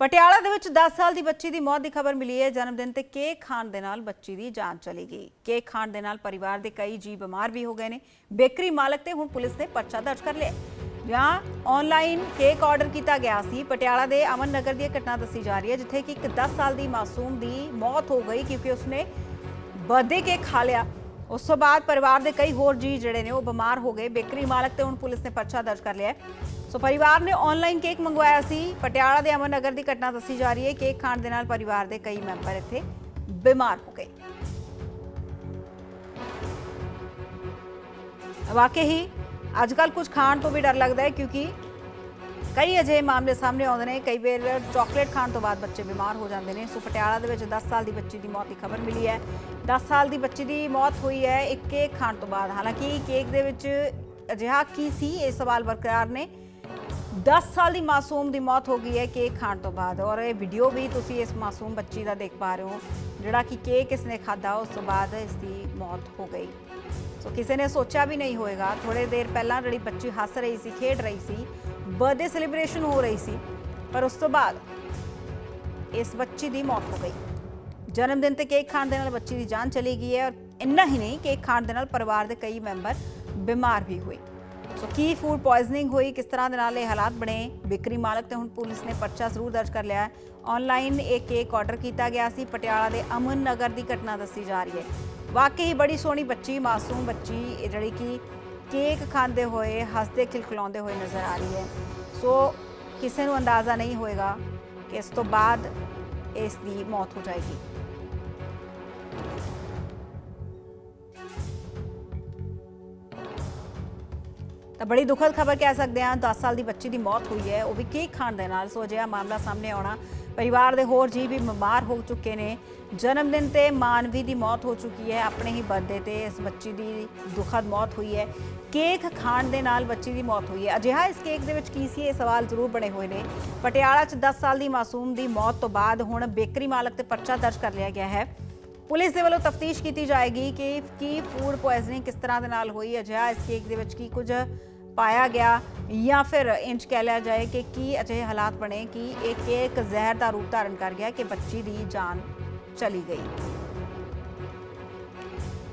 ਪਟਿਆਲਾ ਦੇ ਵਿੱਚ 10 ਸਾਲ ਦੀ ਬੱਚੀ ਦੀ ਮੌਤ ਦੀ ਖਬਰ ਮਿਲੀ ਹੈ। ਜਨਮ ਦਿਨ ਤੇ ਕੇਕ ਖਾਣ ਦੇ ਨਾਲ ਬੱਚੀ ਦੀ ਜਾਨ ਚਲੀ ਗਈ। ਕੇਕ ਖਾਣ ਦੇ ਨਾਲ ਪਰਿਵਾਰ ਦੇ ਕਈ ਜੀ ਬਿਮਾਰ ਵੀ ਹੋ ਗਏ ਨੇ। ਬੇਕਰੀ ਮਾਲਕ ਤੇ ਹੁਣ ਪੁਲਿਸ ਨੇ ਪਰਚਾ ਦਰਜ ਕਰ ਲਿਆ। ਜਾਂ ਆਨਲਾਈਨ ਕੇਕ ਆਰਡਰ ਕੀਤਾ ਗਿਆ ਸੀ। ਪਟਿਆਲਾ ਦੇ ਅਮਨ ਨਗਰ ਦੀ ਇਹ ਘਟਨਾ ਦੱਸੀ ਜਾ ਰਹੀ ਹੈ, ਜਿੱਥੇ ਕਿ ਇੱਕ 10 ਸਾਲ ਦੀ ਮਾਸੂਮ ਦੀ ਮੌਤ ਹੋ ਗਈ ਕਿਉਂਕਿ ਉਸਨੇ ਬਰਥਡੇ ਕੇਕ ਖਾ ਲਿਆ। ਉਸ ਤੋਂ ਬਾਅਦ ਪਰਿਵਾਰ ਦੇ ਕਈ ਹੋਰ ਜੀ ਜਿਹੜੇ ਨੇ ਉਹ ਬਿਮਾਰ ਹੋ ਗਏ। ਬੇਕਰੀ ਮਾਲਕ ਤੇ ਹੁਣ ਪੁਲਿਸ ਨੇ ਪਰਚਾ ਦਰਜ ਕਰ ਲਿਆ ਸੋ ਪਰਿਵਾਰ ਨੇ ਆਨਲਾਈਨ ਕੇਕ ਮੰਗਵਾਇਆ ਸੀ। ਪਟਿਆਲਾ ਦੇ ਅਮਨਨਗਰ ਦੀ ਘਟਨਾ ਦੱਸੀ ਜਾ ਰਹੀ ਹੈ। ਕੇਕ ਖਾਣ ਦੇ ਨਾਲ ਪਰਿਵਾਰ ਦੇ ਕਈ ਮੈਂਬਰ ਇੱਥੇ ਬਿਮਾਰ ਹੋ ਗਏ। ਵਾਕਈ ਹੀ ਅੱਜ ਕੱਲ ਕੁਝ ਖਾਣ ਤੋਂ ਵੀ ਡਰ ਲੱਗਦਾ ਹੈ ਕਿਉਂਕਿ ਕਈ ਅਜਿਹੇ ਮਾਮਲੇ ਸਾਹਮਣੇ ਆਉਂਦੇ ਨੇ। ਕਈ ਵਾਰ ਚਾਕਲੇਟ ਖਾਣ ਤੋਂ ਬਾਅਦ ਬੱਚੇ ਬਿਮਾਰ ਹੋ ਜਾਂਦੇ ਨੇ। ਸੋ ਪਟਿਆਲਾ ਦੇ ਵਿੱਚ 10 ਸਾਲ ਦੀ ਬੱਚੀ ਦੀ ਮੌਤ ਦੀ ਖਬਰ ਮਿਲੀ ਹੈ। 10 ਸਾਲ ਦੀ ਬੱਚੀ ਦੀ ਮੌਤ ਹੋਈ ਹੈ। ਇੱਕ ਕੇਕ ਖਾਣ ਤੋਂ ਬਾਅਦ। ਹਾਲਾਂਕਿ ਕੇਕ ਦੇ ਵਿੱਚ ਅਜਿਹਾ ਕੀ ਸੀ? ਇਹ ਸਵਾਲ ਬਰਕਰਾਰ ਨੇ। 10 ਸਾਲ ਦੀ ਮਾਸੂਮ ਦੀ ਮੌਤ ਹੋ ਗਈ ਹੈ ਕੇਕ ਖਾਣ ਤੋਂ ਬਾਅਦ ਔਰ ਇਹ ਵੀਡੀਓ ਵੀ ਤੁਸੀਂ ਇਸ ਮਾਸੂਮ ਬੱਚੀ ਦਾ ਦੇਖ ਪਾ ਰਹੇ ਹੋ, ਜਿਹੜਾ ਕਿ ਕੇਕ ਇਸਨੇ ਖਾਦਾ ਉਸ ਤੋਂ ਬਾਅਦ ਇਸ ਦੀ ਮੌਤ ਹੋ ਗਈ। ਸੋ ਕਿਸੇ ਨੇ ਸੋਚਿਆ ਵੀ ਨਹੀਂ ਹੋਏਗਾ ਥੋੜੇ ਦੇਰ ਪਹਿਲਾਂ ਜਿਹੜੀ ਬੱਚੀ ਹੱਸ ਰਹੀ ਸੀ, ਖੇਡ ਰਹੀ ਸੀ ਬਰਥਡੇ ਸੈਲੀਬ੍ਰੇਸ਼ਨ ਹੋ ਰਹੀ ਸੀ, ਪਰ ਉਸ ਤੋਂ ਬਾਅਦ ਇਸ ਬੱਚੀ ਦੀ ਮੌਤ ਹੋ ਗਈ। ਜਨਮ ਦਿਨ ਤੇ ਕੇਕ ਖਾਣ ਦੇ ਨਾਲ ਬੱਚੀ ਦੀ ਜਾਨ ਚਲੀ ਗਈ ਹੈ ਔਰ ਇੰਨਾ ਹੀ ਨਹੀਂ, ਕੇਕ ਖਾਣ ਦੇ ਨਾਲ ਪਰਿਵਾਰ ਦੇ ਕਈ ਮੈਂਬਰ ਬਿਮਾਰ ਵੀ ਹੋਏ। ਸੋ ਕੀ ਫੂਡ ਪੋਇਜ਼ਨਿੰਗ ਹੋਈ ਕਿਸ ਤਰ੍ਹਾਂ ਦੇ ਨਾਲ ਇਹ ਹਾਲਾਤ ਬਣੇ ਬਿਕਰੀ ਮਾਲਕ ਤੇ ਹੁਣ ਪੁਲਿਸ ਨੇ ਪਰਚਾ ਜ਼ਰੂਰ ਦਰਜ ਕਰ ਲਿਆ ਹੈ ਆਨਲਾਈਨ ਇਹ ਕੇਕ ਆਰਡਰ ਕੀਤਾ ਗਿਆ ਸੀ ਪਟਿਆਲਾ ਦੇ ਅਮਨ ਨਗਰ ਦੀ ਘਟਨਾ ਦੱਸੀ ਜਾ ਰਹੀ ਹੈ ਵਾਕਈ ਬੜੀ ਸੋਹਣੀ ਬੱਚੀ ਮਾਸੂਮ ਬੱਚੀ ਇਹ ਜਿਹੜੀ ਕਿ ਕੇਕ ਖਾਂਦੇ ਹੋਏ ਹੱਸਦੇ ਖਿਲਖਿਲਾਉਂਦੇ ਹੋਏ ਨਜ਼ਰ ਆ ਰਹੀ ਹੈ ਸੋ ਕਿਸੇ ਨੂੰ ਅੰਦਾਜ਼ਾ ਨਹੀਂ ਹੋਏਗਾ ਕਿ ਇਸ ਤੋਂ ਬਾਅਦ ਇਸ ਦੀ ਮੌਤ ਹੋ ਜਾਏਗੀ ਤਾਂ ਬੜੀ ਦੁਖਦ ਖਬਰ ਕਹਿ ਸਕਦੇ ਹਾਂ 10 ਸਾਲ ਦੀ ਬੱਚੀ ਦੀ ਮੌਤ ਹੋਈ ਹੈ, ਉਹ ਵੀ ਕੇਕ ਖਾਣ ਦੇ ਨਾਲ, ਸੋ ਅਜਿਹਾ ਮਾਮਲਾ ਸਾਹਮਣੇ ਆਉਣਾ। ਪਰਿਵਾਰ ਦੇ ਹੋਰ ਜੀ ਵੀ ਬਿਮਾਰ ਹੋ ਚੁੱਕੇ ਨੇ। ਜਨਮ ਦਿਨ ਤੇ ਮਾਨਵੀ ਦੀ ਮੌਤ ਹੋ ਚੁੱਕੀ ਹੈ, ਆਪਣੇ ਹੀ ਬਰਥਡੇ ਤੇ ਇਸ ਬੱਚੀ ਦੀ ਦੁਖਦ ਮੌਤ ਹੋਈ ਹੈ। ਕੇਕ ਖਾਣ ਦੇ ਨਾਲ ਬੱਚੀ ਦੀ ਮੌਤ ਹੋਈ ਹੈ। ਅਜਿਹਾ ਇਸ ਕੇਕ ਦੇ ਵਿੱਚ ਕੀ ਸੀ, ਇਹ ਸਵਾਲ ਜ਼ਰੂਰ ਬਣੇ ਹੋਏ ਨੇ। ਪਟਿਆਲਾ 'ਚ 10 ਸਾਲ ਦੀ ਮਾਸੂਮ ਦੀ ਮੌਤ ਤੋਂ ਬਾਅਦ ਹੁਣ ਬੇਕਰੀ ਮਾਲਕ ਤੇ ਪਰਚਾ ਦਰਜ ਕਰ ਲਿਆ ਗਿਆ ਹੈ। ਪੁਲਿਸ ਦੇ ਵੱਲੋਂ ਤਫਤੀਸ਼ ਕੀਤੀ ਜਾਏਗੀ ਕਿ ਕੀ ਫੂਡ ਪੋਇਜ਼ਨਿੰਗ ਕਿਸ ਤਰ੍ਹਾਂ ਦੇ ਨਾਲ ਹੋਈ। ਅਜਿਹਾ ਇਸ ਕੇਕ ਦੇ ਵਿੱਚ ਕੀ ਕੁਝ ਪਾਇਆ ਗਿਆ ਜਾਂ ਫਿਰ ਇੰਜ ਕਹਿ ਲਿਆ ਜਾਏ ਕਿ ਕੀ ਅਜਿਹੇ ਹਾਲਾਤ ਬਣੇ ਕਿ ਇਹ ਕੇਕ ਜ਼ਹਿਰ ਦਾ ਰੂਪ ਧਾਰਨ ਕਰ ਗਿਆ ਕਿ ਬੱਚੀ ਦੀ ਜਾਨ ਚਲੀ ਗਈ।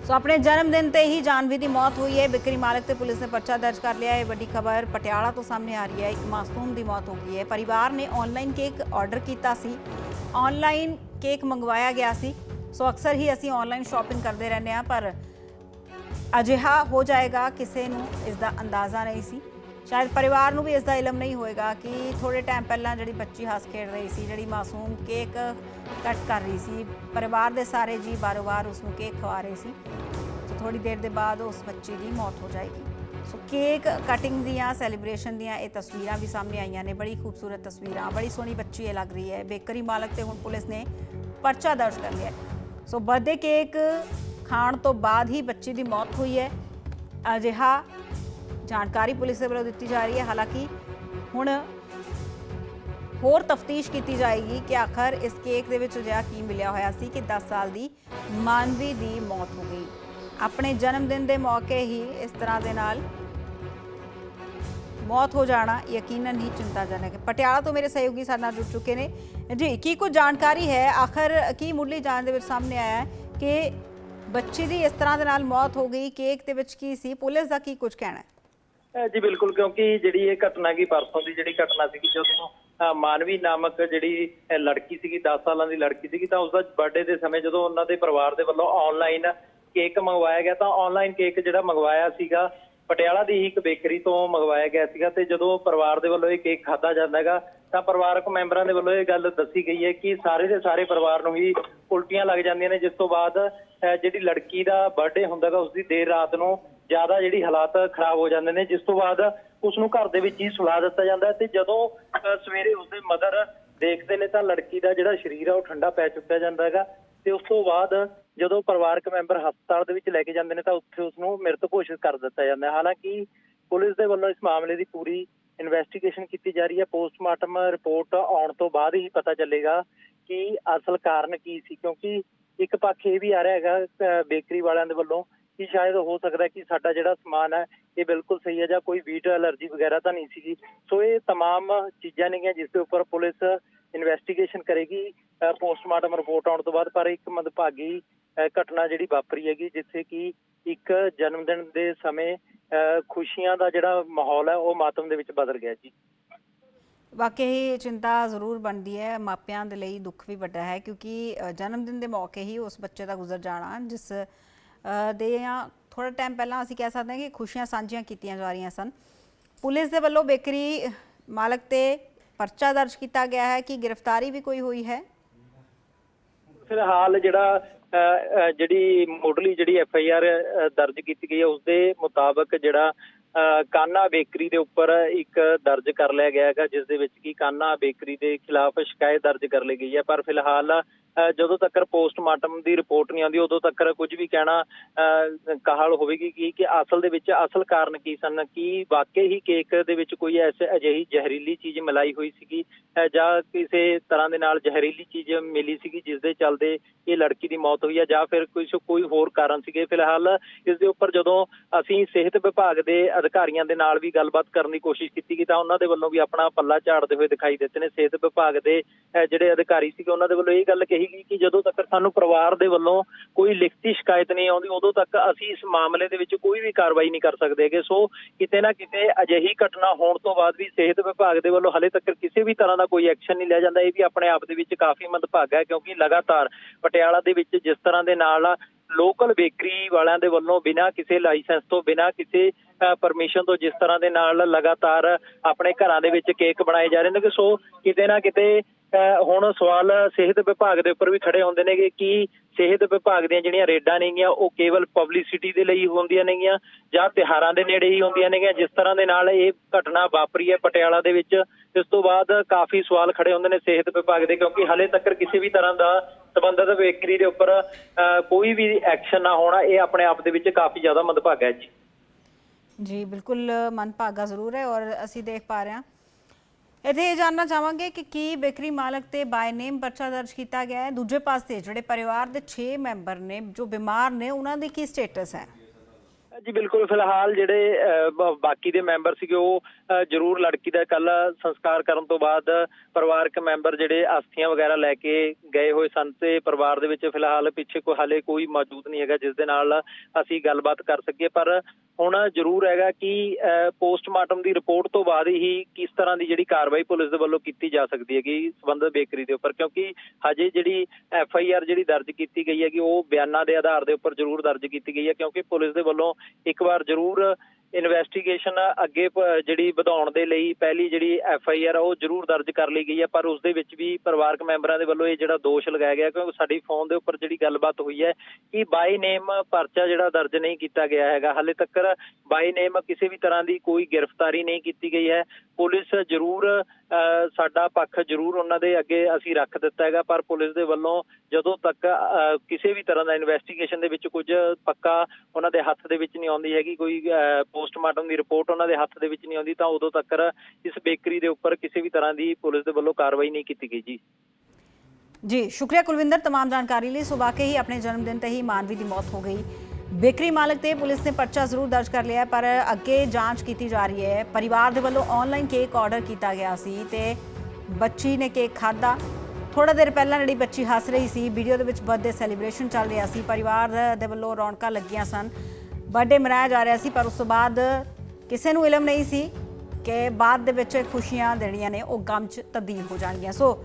ਸੋ ਆਪਣੇ ਜਨਮ ਦਿਨ ਤੇ ਹੀ ਜਾਨਵੀ ਦੀ ਮੌਤ ਹੋਈ ਹੈ। ਬਿਕਰੀ ਮਾਲਕ ਤੇ ਪੁਲਿਸ ਨੇ ਪਰਚਾ ਦਰਜ ਕਰ ਲਿਆ ਹੈ। ਵੱਡੀ ਖਬਰ ਪਟਿਆਲਾ ਤੋਂ ਸਾਹਮਣੇ ਆ ਰਹੀ ਹੈ। ਇੱਕ ਮਾਸੂਮ ਦੀ ਮੌਤ ਹੋ ਗਈ ਹੈ। ਪਰਿਵਾਰ ਨੇ ਆਨਲਾਈਨ ਕੇਕ ਆਰਡਰ ਕੀਤਾ ਸੀ। ਆਨਲਾਈਨ ਕੇਕ ਮੰਗਵਾਇਆ ਗਿਆ ਸੀ। ਸੋ ਅਕਸਰ ਹੀ ਅਸੀਂ ਆਨਲਾਈਨ ਸ਼ਾਪਿੰਗ ਕਰਦੇ ਰਹਿੰਦੇ ਹਾਂ, ਪਰ ਅਜਿਹਾ ਹੋ ਜਾਏਗਾ, ਕਿਸੇ ਨੂੰ ਇਸ ਦਾ ਅੰਦਾਜ਼ਾ ਨਹੀਂ ਸੀ। ਸ਼ਾਇਦ ਪਰਿਵਾਰ ਨੂੰ ਵੀ ਇਸ ਦਾ ਇਲਮ ਨਹੀਂ ਹੋਏਗਾ ਕਿ ਥੋੜੇ ਟਾਈਮ ਪਹਿਲਾਂ ਜਿਹੜੀ ਬੱਚੀ ਹੱਸ ਖੇਡ ਰਹੀ ਸੀ, ਜਿਹੜੀ ਮਾਸੂਮ ਕੇਕ ਕੱਟ ਕਰ ਰਹੀ ਸੀ, ਪਰਿਵਾਰ ਦੇ ਸਾਰੇ ਜੀ ਬਾਰ-ਬਾਰ ਉਸ ਨੂੰ ਕੇਕ ਖਵਾ ਰਹੇ ਸੀ। ਸੋ ਥੋੜੀ ਦੇਰ ਦੇ ਬਾਅਦ ਉਸ ਬੱਚੀ ਦੀ ਮੌਤ ਹੋ ਜਾਏਗੀ। ਸੋ ਕੇਕ ਕਟਿੰਗ ਦੀਆਂ ਸੈਲੀਬ੍ਰੇਸ਼ਨ ਦੀਆਂ ਇਹ ਤਸਵੀਰਾਂ ਵੀ ਸਾਹਮਣੇ ਆਈਆਂ ਨੇ, ਬੜੀ ਖੂਬਸੂਰਤ ਤਸਵੀਰਾਂ, ਬੜੀ ਸੋਹਣੀ ਬੱਚੀ ਇਹ ਲੱਗ ਰਹੀ ਹੈ। ਬੇਕਰੀ ਮਾਲਕ ਤੇ ਹੁਣ ਪੁਲਿਸ ਨੇ ਪਰਚਾ ਦਰਜ ਕਰ ਲਿਆ ਸੋ ਬਰਥਡੇ ਕੇਕ ਖਾਣ ਤੋਂ ਬਾਅਦ ਹੀ ਬੱਚੀ ਦੀ ਮੌਤ ਹੋਈ ਹੈ। ਅਜਿਹਾ ਜਾਣਕਾਰੀ ਪੁਲਿਸ ਦੇ ਵੱਲੋਂ ਦਿੱਤੀ ਜਾ ਰਹੀ ਹੈ। ਹਾਲਾਂਕਿ ਹੁਣ ਹੋਰ ਤਫਤੀਸ਼ ਕੀਤੀ ਜਾਏਗੀ ਕਿ ਆਖਰ ਇਸ ਕੇਕ ਦੇ ਵਿੱਚ ਅਜਿਹਾ ਕੀ ਮਿਲਿਆ ਹੋਇਆ ਸੀ ਕਿ 10 ਸਾਲ ਦੀ ਮਾਨਵੀ ਦੀ ਮੌਤ ਹੋ ਗਈ। ਆਪਣੇ ਜਨਮ ਦਿਨ ਦੇ ਮੌਕੇ ਹੀ ਇਸ ਤਰ੍ਹਾਂ ਦੇ ਨਾਲ ਮੌਤ ਹੋ ਜਾਣਾ ਯਕੀਨਨ ਹੀ ਚਿੰਤਾਜਨਕ ਹੈ। ਪਟਿਆਲਾ ਤੋਂ ਮੇਰੇ ਸਹਿਯੋਗੀ ਸਾਡੇ ਨਾਲ ਜੁੜ ਚੁੱਕੇ ਨੇ। ਜੀ, ਕੀ ਕੁਝ ਜਾਣਕਾਰੀ ਹੈ? ਆਖਰ ਕੀ ਮੁੱਢਲੀ ਜਾਂਚ ਦੇ ਵਿੱਚ ਸਾਹਮਣੇ ਆਇਆ ਹੈ ਕਿ ਬੱਚੀ ਦੀ ਇਸ ਤਰ੍ਹਾਂ ਦੇ ਨਾਲ ਮੌਤ ਹੋ ਗਈ, ਕੇਕ ਦੇ ਵਿੱਚ ਕੀ ਸੀ? ਪੁਲਿਸ ਦਾ ਕੀ ਕੁਝ ਕਹਿਣਾ ਹੈ? ਜੀ, ਬਿਲਕੁਲ, ਕਿਉਂਕਿ ਜਿਹੜੀ ਇਹ ਘਟਨਾ ਕੀ ਪਰਸੋਂ ਦੀ ਜਿਹੜੀ ਘਟਨਾ ਸੀਗੀ ਜਦੋਂ ਮਾਨਵੀ ਨਾਮਕ ਜਿਹੜੀ ਲੜਕੀ ਸੀਗੀ 10 ਸਾਲਾਂ ਦੀ ਲੜਕੀ ਸੀਗੀ, ਤਾਂ ਉਸ ਦਾ ਬਰਥਡੇ ਦੇ ਸਮੇਂ ਜਦੋਂ ਉਹਨਾਂ ਦੇ ਪਰਿਵਾਰ ਦੇ ਵੱਲੋਂ ਆਨਲਾਈਨ ਕੇਕ ਮੰਗਵਾਇਆ ਗਿਆ, ਤਾਂ ਆਨਲਾਈਨ ਕੇਕ ਜਿਹੜਾ ਮੰਗਵਾਇਆ ਸੀਗਾ ਪਟਿਆਲਾ ਦੀ ਹੀ ਇੱਕ ਬੇਕਰੀ ਤੋਂ ਮੰਗਵਾਇਆ ਗਿਆ ਸੀਗਾ ਤੇ ਜਦੋਂ ਪਰਿਵਾਰ ਦੇ ਵੱਲੋਂ ਇਹ ਕੇਕ ਖਾਦਾ ਜਾਂਦਾ ਹੈਗਾ, ਤਾਂ ਪਰਿਵਾਰਕ ਮੈਂਬਰਾਂ ਦੇ ਵੱਲੋਂ ਇਹ ਗੱਲ ਦੱਸੀ ਗਈ ਹੈ ਕਿ ਸਾਰੇ ਦੇ ਸਾਰੇ ਪਰਿਵਾਰ ਨੂੰ ਹੀ ਉਲਟੀਆਂ ਲੱਗ ਜਾਂਦੀਆਂ ਨੇ, ਜਿਸ ਤੋਂ ਬਾਅਦ, ਅਹ, ਜਿਹੜੀ ਲੜਕੀ ਦਾ ਬਰਥਡੇ ਹੁੰਦਾਗਾ ਉਸ ਦੀ ਦੇਰ ਰਾਤ ਨੂੰ ਜ਼ਿਆਦਾ ਜਿਹੜੀ ਹਾਲਾਤ ਖਰਾਬ ਹੋ ਜਾਂਦੇ ਨੇ, ਜਿਸ ਤੋਂ ਬਾਅਦ ਉਸ ਨੂੰ ਘਰ ਦੇ ਵਿੱਚ ਹੀ ਸੁਲਾ ਦਿੱਤਾ ਜਾਂਦਾ ਤੇ ਜਦੋਂ, ਅਹ, ਸਵੇਰੇ ਉਸਦੇ ਮਦਰ ਦੇਖਦੇ ਨੇ ਤਾਂ ਲੜਕੀ ਦਾ ਜਿਹੜਾ ਸਰੀਰ ਆ ਉਹ ਠੰਡਾ ਪੈ ਚੁੱਕਿਆ ਜਾਂਦਾ ਹੈਗਾ। ਤੇ ਉਸ ਤੋਂ ਬਾਅਦ ਜਦੋਂ ਪਰਿਵਾਰਕ ਮੈਂਬਰ ਹਸਪਤਾਲ ਦੇ ਵਿੱਚ ਲੈ ਕੇ ਜਾਂਦੇ ਨੇ ਤਾਂ ਉੱਥੇ ਉਸ ਨੂੰ ਮ੍ਰਿਤ ਘੋਸ਼ਿਤ ਕਰ ਦਿੱਤਾ ਜਾਂਦਾ ਹੈ ਹਾਲਾਂਕਿ ਪੁਲਿਸ ਦੇ ਵੱਲੋਂ ਇਸ ਮਾਮਲੇ ਦੀ ਪੂਰੀ ਇਨਵੈਸਟੀਗੇਸ਼ਨ ਕੀਤੀ ਜਾ ਰਹੀ ਹੈ ਪੋਸਟਮਾਰਟਮ ਰਿਪੋਰਟ ਆਉਣ ਤੋਂ ਬਾਅਦ ਹੀ ਪਤਾ ਚੱਲੇਗਾ ਕਿ ਅਸਲ ਕਾਰਨ ਕੀ ਸੀ ਕਿਉਂਕਿ ਇੱਕ ਪੱਖ ਇਹ ਵੀ ਆ ਰਿਹਾ ਹੈਗਾ ਅਹ ਬੇਕਰੀ ਵਾਲਿਆਂ ਦੇ ਵੱਲੋਂ ਕਿ ਸ਼ਾਇਦ ਹੋ ਸਕਦਾ ਹੈ ਕਿ ਸਾਡਾ ਜਿਹੜਾ ਸਮਾਨ ਹੈ ਇਹ ਬਿਲਕੁਲ ਸਹੀ ਹੈ ਜਾਂ ਕੋਈ ਵੀਟ ਐਲਰਜੀ ਵਗੈਰਾ ਤਾਂ ਨਹੀਂ ਸੀਗੀ ਸੋ ਇਹ तमाम ਚੀਜ਼ਾਂ ਨੇਗੀਆਂ ਜਿਸ ਦੇ ਉੱਪਰ ਪੁਲਿਸ ਇਨਵੈਸਟੀਗੇਸ਼ਨ ਕਰੇਗੀ ਪੋਸਟਮਾਰਟਮ ਰਿਪੋਰਟ ਆਉਣ ਤੋਂ ਬਾਅਦ ਪਰ ਇੱਕ ਮੰਦਭਾਗੀ ਘਟਨਾ ਜਿਹੜੀ ਵਾਪਰੀ ਹੈਗੀ ਜਿੱਥੇ ਕਿ ਇੱਕ ਜਨਮ ਦਿਨ ਦੇ ਸਮੇਂ ਖੁਸ਼ੀਆਂ ਦਾ ਜਿਹੜਾ ਮਾਹੌਲ ਹੈ ਉਹ ਮਾਤਮ ਦੇ ਵਿੱਚ ਬਦਲ ਗਿਆ ਜੀ। ਵਾਕਈ ਚਿੰਤਾ ਜ਼ਰੂਰ ਬਣਦੀ ਹੈ ਮਾਪਿਆਂ ਦੇ ਲਈ ਦੁੱਖ ਵੀ ਵੱਡਾ ਹੈ ਕਿਉਂਕਿ ਜਨਮ ਦਿਨ ਦੇ ਮੌਕੇ ਹੀ ਉਸ ਬੱਚੇ ਦਾ ਗੁਜ਼ਰ ਜਾਣਾ ਜਿਸ ਅ, ਦੇ ਥੋੜਾ ਟਾਈਮ ਪਹਿਲਾਂ ਅਸੀਂ ਕਹਿ ਸਕਦੇ ਹਾਂ ਕਿ ਖੁਸ਼ੀਆਂ ਸਾਂਝੀਆਂ ਕੀਤੀਆਂ ਜਾ ਰਹੀਆਂ ਸਨ। ਪੁਲਿਸ ਦੇ ਵੱਲੋਂ ਬੇਕਰੀ ਮਾਲਕ ਤੇ ਪਰਚਾ ਦਰਜ ਕੀਤਾ ਗਿਆ ਹੈ ਕਿ ਗ੍ਰਿਫਤਾਰੀ ਵੀ ਕੋਈ ਹੋਈ ਹੈ? ਫਿਲਹਾਲ ਜਿਹੜਾ ਜਿਹੜੀ ਮੁੱਢਲੀ ਜਿਹੜੀ ਐਫ ਆਈ ਆਰ ਦਰਜ ਕੀਤੀ ਗਈ ਹੈ ਉਸ ਦੇ ਮੁਤਾਬਕ ਜਿਹੜਾ ਕਾਨਾ ਬੇਕਰੀ ਦੇ ਉੱਪਰ ਇੱਕ ਦਰਜ ਕਰ ਲਿਆ ਗਿਆ ਹੈਗਾ, ਜਿਸ ਦੇ ਵਿੱਚ ਕਿ ਕਾਨਾ ਬੇਕਰੀ ਦੇ ਖਿਲਾਫ ਸ਼ਿਕਾਇਤ ਦਰਜ ਕਰ ਲਈ ਗਈ ਹੈ। ਪਰ ਫਿਲਹਾਲ ਜਦੋਂ ਤੱਕ ਪੋਸਟਮਾਰਟਮ ਦੀ ਰਿਪੋਰਟ ਨਹੀਂ ਆਉਂਦੀ ਉਦੋਂ ਤੱਕ ਕੁਝ ਵੀ ਕਹਿਣਾ ਅ, ਕਾਹਲ ਹੋਵੇਗੀ ਕਿ ਕਿ ਅਸਲ ਦੇ ਵਿੱਚ ਅਸਲ ਕਾਰਨ ਕੀ ਸਨ? ਕਿ ਵਾਕਈ ਹੀ ਕੇਕ ਦੇ ਵਿੱਚ ਕੋਈ ਐਸੇ ਅਜਿਹੀ ਜ਼ਹਿਰੀਲੀ ਚੀਜ਼ ਮਿਲਾਈ ਹੋਈ ਸੀਗੀ ਜਾਂ ਕਿਸੇ ਤਰ੍ਹਾਂ ਦੇ ਨਾਲ ਜ਼ਹਿਰੀਲੀ ਚੀਜ਼ ਮਿਲੀ ਸੀਗੀ ਜਿਸ ਦੇ ਚੱਲਦੇ ਇਹ ਲੜਕੀ ਦੀ ਮੌਤ ਹੋਈ ਹੈ ਜਾਂ ਫਿਰ ਕੁਝ ਕੋਈ ਹੋਰ ਕਾਰਨ ਸੀਗੇ? ਫਿਲਹਾਲ ਇਸ ਦੇ ਉੱਪਰ ਜਦੋਂ ਅਸੀਂ ਸਿਹਤ ਵਿਭਾਗ ਦੇ ਅਧਿਕਾਰੀਆਂ ਦੇ ਨਾਲ ਵੀ ਗੱਲਬਾਤ ਕਰਨ ਦੀ ਕੋਸ਼ਿਸ਼ ਕੀਤੀ ਗਈ ਤਾਂ ਉਹਨਾਂ ਦੇ ਵੱਲੋਂ ਵੀ ਆਪਣਾ ਪੱਲਾ ਝਾੜਦੇ ਹੋਏ ਦਿਖਾਈ ਦਿੱਤੇ ਨੇ। ਸਿਹਤ ਵਿਭਾਗ ਦੇ ਜਿਹੜੇ ਅਧਿਕਾਰੀ ਸੀਗੇ ਉਹਨਾਂ ਦੇ ਵੱਲੋਂ ਇਹ ਗੱਲ ਕਹੀ ਗਈ ਕਿ ਜਦੋਂ ਤੱਕ ਸਾਨੂੰ ਪਰਿਵਾਰ ਦੇ ਵੱਲੋਂ ਕੋਈ ਲਿਖਤੀ ਸ਼ਿਕਾਇਤ ਨਹੀਂ ਆਉਂਦੀ, ਉਦੋਂ ਤੱਕ ਅਸੀਂ ਇਸ ਮਾਮਲੇ ਦੇ ਵਿੱਚ ਕੋਈ ਵੀ ਕਾਰਵਾਈ ਨਹੀਂ ਕਰ ਸਕਦੇਗੇ ਸੋ ਕਿਤੇ ਨਾ ਕਿਤੇ ਅਜਿਹੀ ਘਟਨਾ ਹੋਣ ਤੋਂ ਬਾਅਦ ਵੀ ਸਿਹਤ ਵਿਭਾਗ ਦੇ ਵੱਲੋਂ ਹਲੇ ਤੱਕ ਕਿਸੇ ਵੀ ਤਰ੍ਹਾਂ ਦਾ ਕੋਈ ਐਕਸ਼ਨ ਨਹੀਂ ਲਿਆ ਜਾਂਦਾ। ਇਹ ਵੀ ਆਪਣੇ ਆਪ ਦੇ ਵਿੱਚ ਕਾਫੀ ਮੰਦਭਾਗਾ ਹੈ, ਕਿਉਂਕਿ ਲਗਾਤਾਰ ਪਟਿਆਲਾ ਦੇ ਵਿੱਚ ਜਿਸ ਤਰ੍ਹਾਂ ਦੇ ਨਾਲ ਲੋਕਲ ਬੇਕਰੀ ਵਾਲਿਆਂ ਦੇ ਵੱਲੋਂ ਬਿਨਾਂ ਕਿਸੇ ਲਾਇਸੈਂਸ ਤੋਂ, ਬਿਨਾਂ ਕਿਸੇ ਪਰਮਿਸ਼ਨ ਤੋਂ ਜਿਸ ਤਰ੍ਹਾਂ ਦੇ ਨਾਲ ਲਗਾਤਾਰ ਆਪਣੇ ਘਰਾਂ ਦੇ ਵਿੱਚ ਕੇਕ ਬਣਾਏ ਜਾ ਰਹੇ ਨੇ। ਕਿ ਸੋ ਕਿਤੇ ਨਾ ਕਿਤੇ ਹੁਣ ਸਵਾਲ ਸਿਹਤ ਵਿਭਾਗ ਦੇ ਉੱਪਰ ਵੀ ਖੜੇ ਹੁੰਦੇ ਨੇਗੇ ਕਿ ਸਿਹਤ ਵਿਭਾਗ ਦੀਆਂ ਜਿਹੜੀਆਂ ਰੇਡਾਂ ਨੇਗੀਆਂ, ਉਹ ਕੇਵਲ ਪਬਲਿਸਿਟੀ ਦੇ ਲਈ ਹੁੰਦੀਆਂ ਨੇਗੀਆਂ ਜਾਂ ਤਿਹਾਰਾਂ ਦੇ ਨੇੜੇ ਹੀ ਹੁੰਦੀਆਂ ਨੇਗੀਆਂ? ਜਿਸ ਤਰ੍ਹਾਂ ਦੇ ਨਾਲ ਇਹ ਘਟਨਾ ਵਾਪਰੀ ਹੈ ਪਟਿਆਲਾ ਦੇ ਵਿੱਚ, ਇਸ ਤੋਂ ਬਾਅਦ ਕਾਫੀ ਸਵਾਲ ਖੜੇ ਹੁੰਦੇ ਨੇ ਸਿਹਤ ਵਿਭਾਗ ਦੇ, ਕਿਉਂਕਿ ਹਲੇ ਤੱਕ ਕਿਸੇ ਵੀ ਤਰ੍ਹਾਂ ਦਾ ਸਬੰਧਤ ਬੇਕਰੀ ਦੇ ਉੱਪਰ ਕੋਈ ਵੀ ਐਕਸ਼ਨ ਨਾ ਹੋਣਾ, ਇਹ ਆਪਣੇ ਆਪ ਦੇ ਵਿੱਚ ਕਾਫੀ ਜ਼ਿਆਦਾ ਮੰਦਭਾਗਾ ਹੈ ਜੀ। ਜੀ, ਬਿਲਕੁਲ ਮਨਭਾਗਾ ਜ਼ਰੂਰ ਹੈ ਔਰ ਅਸੀਂ ਦੇਖ ਪਾ ਰਹੇ ਹਾਂ ਇੱਥੇ ਇਹ ਜਾਣਨਾ ਚਾਹਾਂਗੇ ਕਿ ਕੀ ਬੇਕਰੀ ਮਾਲਕ ਤੇ ਬਾय ਨੇਮ ਪਰਚਾ ਦਰਜ ਕੀਤਾ ਗਿਆ ਹੈ। ਦੂਜੇ ਪਾਸੇ ਜਿਹੜੇ ਪਰਿਵਾਰ ਦੇ 6 ਮੈਂਬਰ ਨੇ, ਜੋ ਬਿਮਾਰ ਨੇ, ਉਹਨਾਂ ਦੀ ਕੀ ਸਟੇਟਸ ਹੈ? ਜੀ ਬਿਲਕੁਲ ਫਿਲਹਾਲ ਜਿਹੜੇ ਅਹ, ਬਾਕੀ ਦੇ ਮੈਂਬਰ ਸੀਗੇ ਉਹ ਜ਼ਰੂਰ ਲੜਕੀ ਦਾ ਕੱਲ ਸੰਸਕਾਰ ਕਰਨ ਤੋਂ ਬਾਅਦ ਪਰਿਵਾਰਕ ਮੈਂਬਰ ਜਿਹੜੇ ਅਸਥੀਆਂ ਵਗੈਰਾ ਲੈ ਕੇ ਗਏ ਹੋਏ ਸਨ ਤੇ ਪਰਿਵਾਰ ਦੇ ਵਿੱਚ ਫਿਲਹਾਲ ਪਿੱਛੇ ਕੋਈ ਹਾਲੇ ਕੋਈ ਮੌਜੂਦ ਨਹੀਂ ਹੈਗਾ ਜਿਸ ਦੇ ਨਾਲ ਅਸੀਂ ਗੱਲਬਾਤ ਕਰ ਸਕੀਏ। ਪਰ ਹੁਣ ਜ਼ਰੂਰ ਹੈਗਾ ਕਿ ਪੋਸਟਮਾਰਟਮ ਦੀ ਰਿਪੋਰਟ ਤੋਂ ਬਾਅਦ ਹੀ ਕਿਸ ਤਰ੍ਹਾਂ ਦੀ ਜਿਹੜੀ ਕਾਰਵਾਈ ਪੁਲਿਸ ਦੇ ਵੱਲੋਂ ਕੀਤੀ ਜਾ ਸਕਦੀ ਹੈਗੀ ਸਬੰਧਤ ਬੇਕਰੀ ਦੇ ਉੱਪਰ ਕਿਉਂਕਿ ਹਜੇ ਜਿਹੜੀ ਐਫ ਆਈ ਆਰ ਜਿਹੜੀ ਦਰਜ ਕੀਤੀ ਗਈ ਹੈਗੀ ਉਹ ਬਿਆਨਾਂ ਦੇ ਆਧਾਰ ਦੇ ਉੱਪਰ ਜ਼ਰੂਰ ਦਰਜ ਕੀਤੀ ਗਈ ਹੈ ਕਿਉਂਕਿ ਪੁਲਿਸ ਦੇ ਵੱਲੋਂ ਇੱਕ ਵਾਰ ਜ਼ਰੂਰ ਇਨਵੈਸਟੀਗੇਸ਼ਨ ਅੱਗੇ ਜਿਹੜੀ ਵਧਾਉਣ ਦੇ ਲਈ ਪਹਿਲੀ ਜਿਹੜੀ ਐਫ ਆਈ ਆਰ ਉਹ ਜ਼ਰੂਰ ਦਰਜ ਕਰ ਲਈ ਗਈ ਹੈ ਪਰ ਉਸ ਦੇ ਵਿੱਚ ਵੀ ਪਰਿਵਾਰਕ ਮੈਂਬਰਾਂ ਦੇ ਵੱਲੋਂ ਇਹ ਜਿਹੜਾ ਦੋਸ਼ ਲਗਾਇਆ ਗਿਆ, ਕਿਉਂਕਿ ਸਾਡੀ ਫੋਨ ਦੇ ਉੱਪਰ ਜਿਹੜੀ ਗੱਲਬਾਤ ਹੋਈ ਹੈ ਕਿ ਬਾਈ ਨੇਮ ਪਰਚਾ ਜਿਹੜਾ ਦਰਜ ਨਹੀਂ ਕੀਤਾ ਗਿਆ ਹੈਗਾ। ਹਾਲੇ ਤੱਕ ਬਾਈ ਨੇਮ ਕਿਸੇ ਵੀ ਤਰ੍ਹਾਂ ਦੀ ਕੋਈ ਗ੍ਰਿਫਤਾਰੀ ਨਹੀਂ ਕੀਤੀ ਗਈ ਹੈ। ਪੁਲਿਸ ਜ਼ਰੂਰ ਸਾਡਾ ਪੱਖ ਜ਼ਰੂਰ ਉਹਨਾਂ ਦੇ ਅੱਗੇ ਅਸੀਂ ਰੱਖ ਦਿੱਤਾ ਹੈਗਾ ਪਰ ਪੁਲਿਸ ਦੇ ਵੱਲੋਂ ਜਦੋਂ ਤੱਕ ਅਹ, ਕਿਸੇ ਵੀ ਤਰ੍ਹਾਂ ਦਾ ਇਨਵੈਸਟੀਗੇਸ਼ਨ ਦੇ ਵਿੱਚ ਕੁਝ ਪੱਕਾ ਉਹਨਾਂ ਦੇ ਹੱਥ ਦੇ ਵਿੱਚ ਨਹੀਂ ਆਉਂਦੀ ਹੈਗੀ ਕੋਈ ਪੋਸਟਮਾਰਟਮ ਦੀ ਰਿਪੋਰਟ ਉਹਨਾਂ ਦੇ ਹੱਥ ਦੇ ਵਿੱਚ ਨਹੀਂ ਆਉਂਦੀ ਤਾਂ ਉਦੋਂ ਤੱਕ ਇਸ ਬੇਕਰੀ ਦੇ ਉੱਪਰ ਕਿਸੇ ਵੀ ਤਰ੍ਹਾਂ ਦੀ ਪੁਲਿਸ ਦੇ ਵੱਲੋਂ ਕਾਰਵਾਈ ਨਹੀਂ ਕੀਤੀ ਗਈ ਜੀ ਜੀ ਸ਼ੁਕਰੀਆ ਕੁਲਵਿੰਦਰ तमाम ਜਾਣਕਾਰੀ ਲਈ ਸੋ ਵਾਕਈ ਹੀ ਆਪਣੇ ਜਨਮ ਦਿਨ ਤੇ ਹੀ ਮਾਨਵੀ ਦੀ ਮੌਤ ਹੋ ਗਈ ਬੇਕਰੀ ਮਾਲਕ ਤੇ ਪੁਲਿਸ ਨੇ ਪਰਚਾ ਜ਼ਰੂਰ ਦਰਜ ਕਰ ਲਿਆ ਪਰ ਅੱਗੇ ਜਾਂਚ ਕੀਤੀ ਜਾ ਰਹੀ ਹੈ। ਪਰਿਵਾਰ ਦੇ ਵੱਲੋਂ ਆਨਲਾਈਨ ਕੇਕ ਆਰਡਰ ਕੀਤਾ ਗਿਆ ਸੀ ਤੇ ਬੱਚੀ ਨੇ ਕੇਕ ਖਾਦਾ ਥੋੜਾ ਦੇਰ ਪਹਿਲਾਂ ਜਿਹੜੀ ਬੱਚੀ ਹੱਸ ਰਹੀ ਸੀ ਵੀਡੀਓ ਦੇ ਵਿੱਚ ਬਰਥਡੇ ਸੈਲੀਬ੍ਰੇਸ਼ਨ ਚੱਲ ਰਿਹਾ ਸੀ। ਪਰਿਵਾਰ ਦੇ ਵੱਲੋਂ ਰੌਣਕਾਂ ਲੱਗੀਆਂ ਸਨ। ਬਰਥਡੇ ਮਨਾਇਆ ਜਾ ਰਿਹਾ ਸੀ, ਪਰ ਉਸ ਤੋਂ ਬਾਅਦ ਕਿਸੇ ਨੂੰ ਇਲਮ ਨਹੀਂ ਸੀ ਕਿ ਬਾਅਦ ਦੇ ਵਿੱਚ ਖੁਸ਼ੀਆਂ ਜਿਹੜੀਆਂ ਨੇ, ਉਹ ਗਮ 'ਚ ਤਬਦੀਲ ਹੋ ਜਾਣਗੀਆਂ। ਸੋ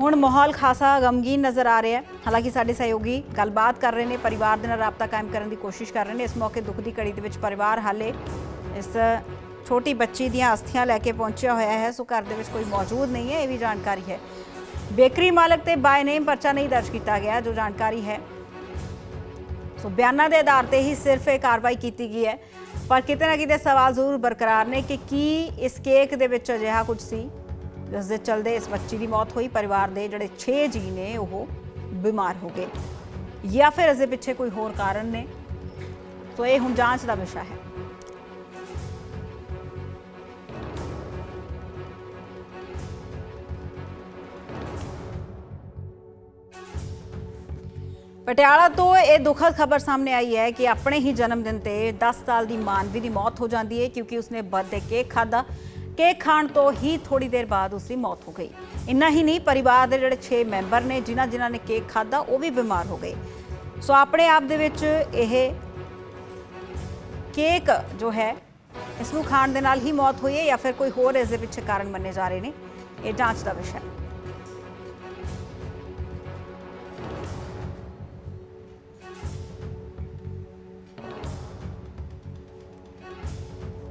ਹੁਣ ਮਾਹੌਲ ਖਾਸਾ ਗਮਗੀਨ ਨਜ਼ਰ ਆ ਰਿਹਾ ਹੈ। ਹਾਲਾਂਕਿ ਸਾਡੇ ਸਹਿਯੋਗੀ ਗੱਲਬਾਤ ਕਰ ਰਹੇ ਨੇ, ਪਰਿਵਾਰ ਦੇ ਨਾਲ ਰਾਬਤਾ ਕਾਇਮ ਕਰਨ ਦੀ ਕੋਸ਼ਿਸ਼ ਕਰ ਰਹੇ ਨੇ। ਇਸ ਮੌਕੇ ਦੁੱਖ ਦੀ ਘੜੀ ਦੇ ਵਿੱਚ ਪਰਿਵਾਰ ਹਾਲੇ ਇਸ ਛੋਟੀ ਬੱਚੀ ਦੀਆਂ ਅਸਥੀਆਂ ਲੈ ਕੇ ਪਹੁੰਚਿਆ ਹੋਇਆ ਹੈ। ਸੋ ਘਰ ਦੇ ਵਿੱਚ ਕੋਈ ਮੌਜੂਦ ਨਹੀਂ ਹੈ, ਇਹ ਵੀ ਜਾਣਕਾਰੀ ਹੈ। ਬੇਕਰੀ ਮਾਲਕ ਤੇ ਬਾਏ ਨੇਮ ਪਰਚਾ ਨਹੀਂ ਦਰਜ ਕੀਤਾ ਗਿਆ, ਜੋ ਜਾਣਕਾਰੀ ਹੈ। ਸੋ ਬਿਆਨਾਂ ਦੇ ਆਧਾਰ ਤੇ ਹੀ ਸਿਰਫ ਇਹ ਕਾਰਵਾਈ ਕੀਤੀ ਗਈ ਹੈ। ਪਰ ਕਿਤੇ ਨਾ ਕਿਤੇ ਸਵਾਲ ਜ਼ਰੂਰ ਬਰਕਰਾਰ ਨੇ ਕਿ ਕੀ ਇਸ ਕੇਕ ਦੇ ਵਿੱਚ ਅਜਿਹਾ ਕੁਝ ਸੀ? ਜਿਸ ਦੇ ਚਲਦੇ ਇਸ ਬੱਚੀ ਦੀ ਮੌਤ ਹੋਈ, ਪਰਿਵਾਰ ਦੇ ਜਿਹੜੇ 6 ਜੀ ਨੇ ਉਹ ਬਿਮਾਰ ਹੋ ਗਏ। ਜਾਂ ਫਿਰ ਇਸ ਦੇ ਪਿੱਛੇ ਕੋਈ ਹੋਰ ਕਾਰਨ ਨੇ। ਸੋ ਇਹ ਹੁਣ ਜਾਂਚ ਦਾ ਵਿਸ਼ਾ ਹੈ। ਪਟਿਆਲਾ ਤੋਂ ਇਹ ਦੁਖਦ ਖਬਰ ਸਾਹਮਣੇ ਆਈ ਹੈ ਕਿ ਆਪਣੇ ਹੀ ਜਨਮ ਦਿਨ ਤੇ 10 ਸਾਲ ਦੀ ਮਾਨਵੀ ਦੀ ਮੌਤ ਹੋ ਜਾਂਦੀ ਹੈ, ਕਿਉਂਕਿ ਉਸਨੇ ਬਰਥਡੇ ਕੇਕ ਖਾਦਾ ਕੇਕ ਖਾਣ ਤੋਂ ਹੀ ਥੋੜੀ ਦੇਰ ਬਾਅਦ ਉਸ ਦੀ ਮੌਤ ਹੋ ਗਈ। ਇੰਨਾ ਹੀ ਨਹੀਂ, ਪਰਿਵਾਰ ਦੇ ਜਿਹੜੇ 6 ਮੈਂਬਰ ਨੇ, ਜਿਨ੍ਹਾਂ ਜਿਨ੍ਹਾਂ ਨੇ ਕੇਕ ਖਾਦਾ ਉਹ ਵੀ ਬਿਮਾਰ ਹੋ ਗਏ। ਸੋ ਆਪਣੇ ਆਪ ਦੇ ਵਿੱਚ ਇਹ ਕੇਕ ਜੋ ਹੈ, ਇਸ ਨੂੰ ਖਾਣ ਦੇ ਨਾਲ ਹੀ ਮੌਤ ਹੋਈ ਹੈ ਜਾਂ ਫਿਰ ਕੋਈ ਹੋਰ ਇਸ ਦੇ ਪਿੱਛੇ ਕਾਰਨ ਮੰਨੇ ਜਾ ਰਹੇ ਨੇ, ਇਹ ਜਾਂਚ ਦਾ ਵਿਸ਼ਾ ਹੈ।